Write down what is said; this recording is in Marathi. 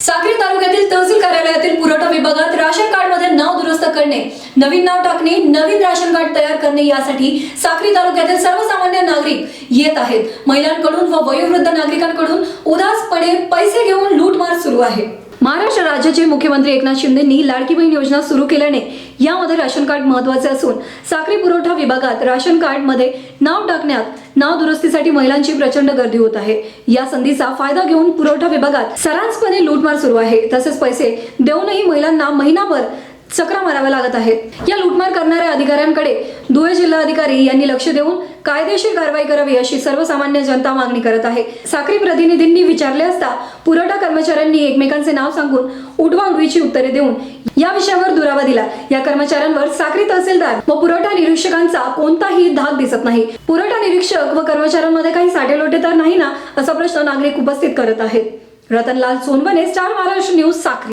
साक्री तालुक्यातील तहसील कार्यालयातील पुरवठा विभागात राशन कार्डमध्ये नाव दुरुस्त करणे नवीन नाव टाकणे नवीन राशन कार्ड तयार करणे यासाठी साक्री तालुक्यातील सर्वसामान्य नागरिक येत आहेत. महिलांकडून व वयोवृद्ध नागरिकांकडून उदासपणे पैसे घेऊन लूटमार सुरू आहे. महाराष्ट्र राज्याचे मुख्यमंत्री एकनाथ शिंदेंनी लाडकी बहीण योजना सुरू केल्याने यामध्ये राशन कार्ड महत्त्वाचे असून साखरी पुरवठा विभागात राशन कार्डमध्ये नाव टाकण्यात नाव दुरुस्तीसाठी महिलांची प्रचंड गर्दी होत आहे. या संधीचा फायदा घेऊन पुरवठा विभागात सरांसपणे लूटमार सुरू आहे. तसेच पैसे देऊनही महिलांना महिनाभर चक्रा माराव्या लागत आहेत. या लूटमार करणाऱ्या अधिकाऱ्यांकडे धुळे जिल्हाधिकारी यांनी लक्ष देऊन कायदेशीर कारवाई करावी अशी सर्वसामान्य जनता मागणी करत आहे. साखरी प्रतिनिधींनी विचारले असता पुरवठा कर्मचाऱ्यांनी एकमेकांचे नाव सांगून उडवाउडवीची उत्तरे देऊन या विषयावर दुरावा दिला. या कर्मचाऱ्यांवर साखरी तहसीलदार व पुरवठा निरीक्षकांचा कोणताही धाक दिसत नाही. पुरवठा निरीक्षक व कर्मचाऱ्यांमध्ये काही साठेलोटे तर नाही ना असा प्रश्न नागरिक उपस्थित करत आहेत. Ratanlal Sonawane star Maharashtra news Sakhari